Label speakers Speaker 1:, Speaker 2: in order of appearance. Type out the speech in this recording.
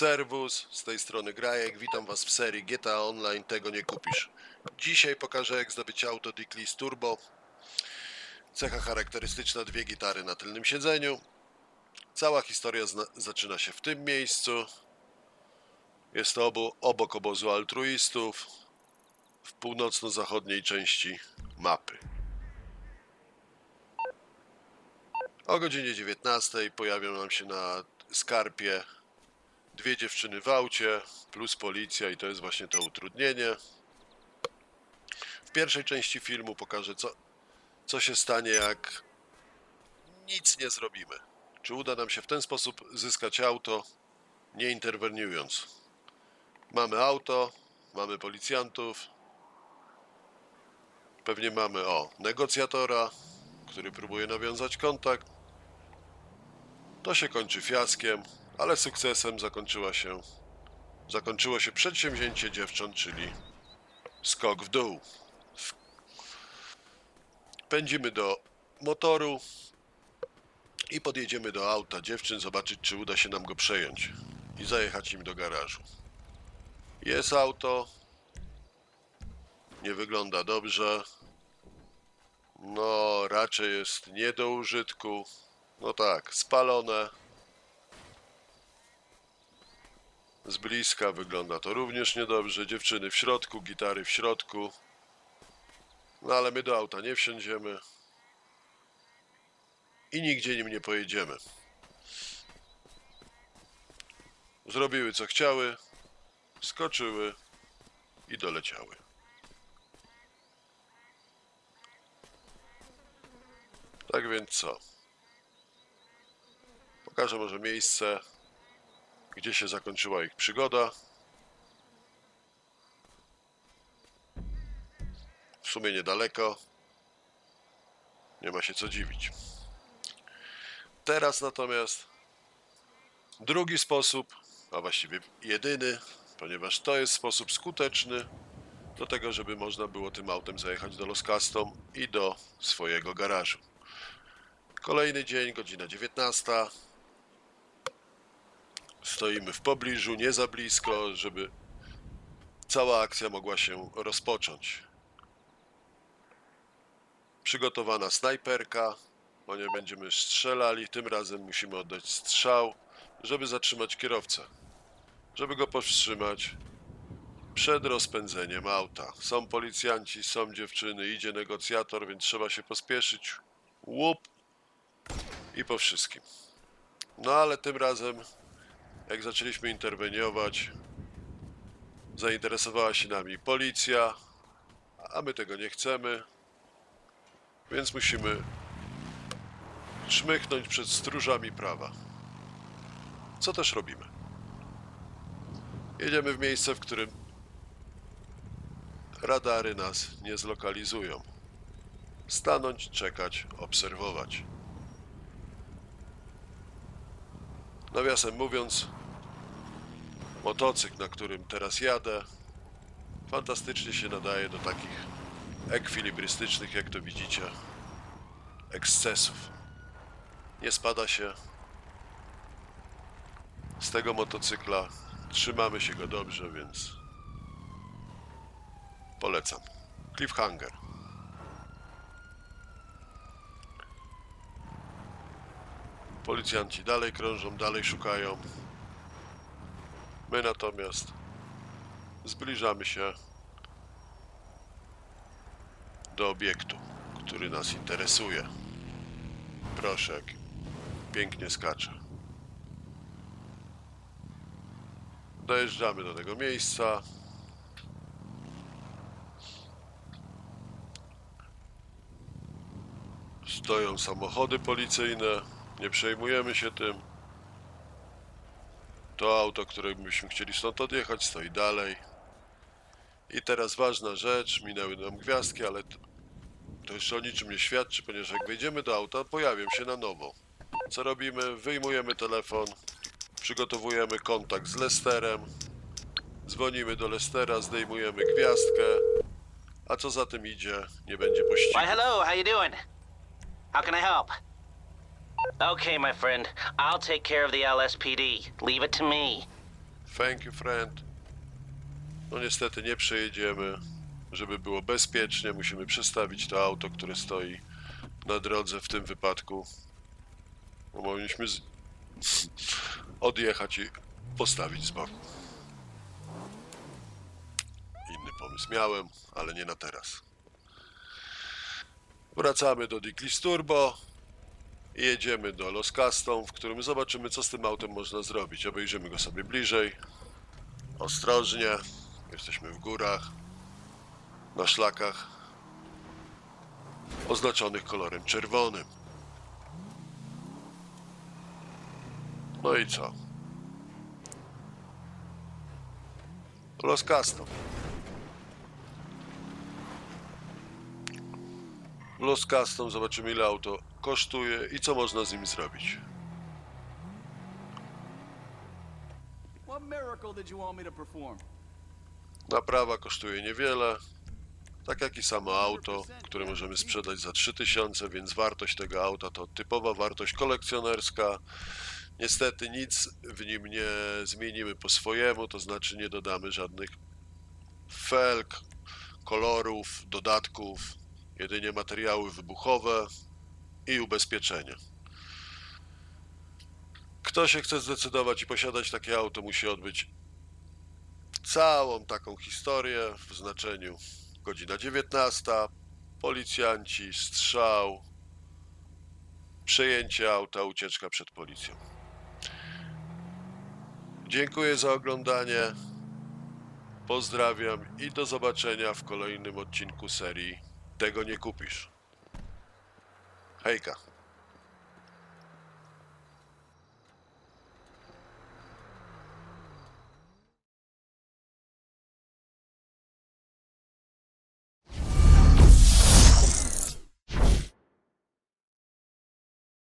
Speaker 1: Serwus, z tej strony Grajek, witam was w serii GTA Online, tego nie kupisz. Dzisiaj pokażę jak zdobyć auto Diclis Turbo. Cecha charakterystyczna, dwie gitary na tylnym siedzeniu. Cała historia zaczyna się w tym miejscu. Jest to obu- obok obozu altruistów, w północno-zachodniej części mapy. O godzinie 19 pojawią nam się na skarpie dwie dziewczyny w aucie, plus policja i to jest właśnie to utrudnienie. W pierwszej części filmu pokażę, co, co się stanie, jak nic nie zrobimy. Czy uda nam się w ten sposób zyskać auto, nie interweniując. Mamy auto, mamy policjantów, pewnie mamy, o, negocjatora, który próbuje nawiązać kontakt. To się kończy fiaskiem, ale sukcesem zakończyła się, zakończyło się przedsięwzięcie dziewcząt, czyli skok w dół. Pędzimy do motoru i podjedziemy do auta dziewczyn, zobaczyć czy uda się nam go przejąć i zajechać im do garażu. Jest auto, nie wygląda dobrze. No, raczej jest nie do użytku. No tak, spalone. Z bliska wygląda to również niedobrze. Dziewczyny w środku, gitary w środku. No ale my do auta nie wsiądziemy. I nigdzie nim nie pojedziemy. Zrobiły co chciały, skoczyły i doleciały. Tak więc co? Pokażę może miejsce, gdzie się zakończyła ich przygoda. W sumie niedaleko. Nie ma się co dziwić. Teraz natomiast drugi sposób, a właściwie jedyny, ponieważ to jest sposób skuteczny do tego, żeby można było tym autem zajechać do Los Custom i do swojego garażu. Kolejny dzień, godzina 19. Stoimy w pobliżu, nie za blisko, żeby cała akcja mogła się rozpocząć. Przygotowana snajperka, po niej będziemy strzelali. Tym razem musimy oddać strzał, żeby zatrzymać kierowcę. Żeby go powstrzymać przed rozpędzeniem auta. Są policjanci, są dziewczyny, idzie negocjator, więc trzeba się pospieszyć. Łup i po wszystkim. No ale tym razem jak zaczęliśmy interweniować, zainteresowała się nami policja, a my tego nie chcemy, więc musimy czmychnąć przed stróżami prawa. Co też robimy? Jedziemy w miejsce, w którym radary nas nie zlokalizują. Stanąć, czekać, obserwować. Nawiasem mówiąc, motocykl, na którym teraz jadę, fantastycznie się nadaje do takich ekwilibrystycznych, jak to widzicie, ekscesów. Nie spada się z tego motocykla, trzymamy się go dobrze, więc polecam. Cliffhanger. Policjanci dalej krążą, dalej szukają. My natomiast zbliżamy się do obiektu, który nas interesuje. Proszę, jak pięknie skacze. Dojeżdżamy do tego miejsca. Stoją samochody policyjne. Nie przejmujemy się tym. To auto, którym byśmy chcieli stąd odjechać, stoi dalej. I teraz ważna rzecz, minęły nam gwiazdki, ale to, to jeszcze o niczym nie świadczy, ponieważ jak wejdziemy do auta, pojawią się na nowo. Co robimy? Wyjmujemy telefon, przygotowujemy kontakt z Lesterem, dzwonimy do Lestera, zdejmujemy gwiazdkę, a co za tym idzie, nie będzie pościgu.
Speaker 2: Why, hello, how you doing? How can I help? Okay, my friend, I'll take care of the LSPD. Leave it to me.
Speaker 1: Thank you, friend. No niestety nie przejedziemy. Żeby było bezpiecznie, musimy przestawić to auto, które stoi na drodze w tym wypadku. Powinniśmy z... odjechać i postawić z boku. Inny pomysł miałem, ale nie na teraz. Wracamy do Diclis Turbo i jedziemy do Los Custom, w którym zobaczymy, co z tym autem można zrobić. Obejrzymy go sobie bliżej. Ostrożnie. Jesteśmy w górach. Na szlakach oznaczonych kolorem czerwonym. No i co? Los Custom. Los Custom, zobaczymy ile auto kosztuje i co można z nim zrobić. Naprawa kosztuje niewiele, tak jak i samo auto, które możemy sprzedać za 3000, więc wartość tego auta to typowa wartość kolekcjonerska. Niestety nic w nim nie zmienimy po swojemu, to znaczy nie dodamy żadnych felg, kolorów, dodatków, jedynie materiały wybuchowe i ubezpieczenia. Kto się chce zdecydować i posiadać takie auto, musi odbyć całą taką historię w znaczeniu godzina 19, policjanci, strzał, przejęcie auta, ucieczka przed policją. Dziękuję za oglądanie. Pozdrawiam i do zobaczenia w kolejnym odcinku serii Tego nie kupisz. Hejka.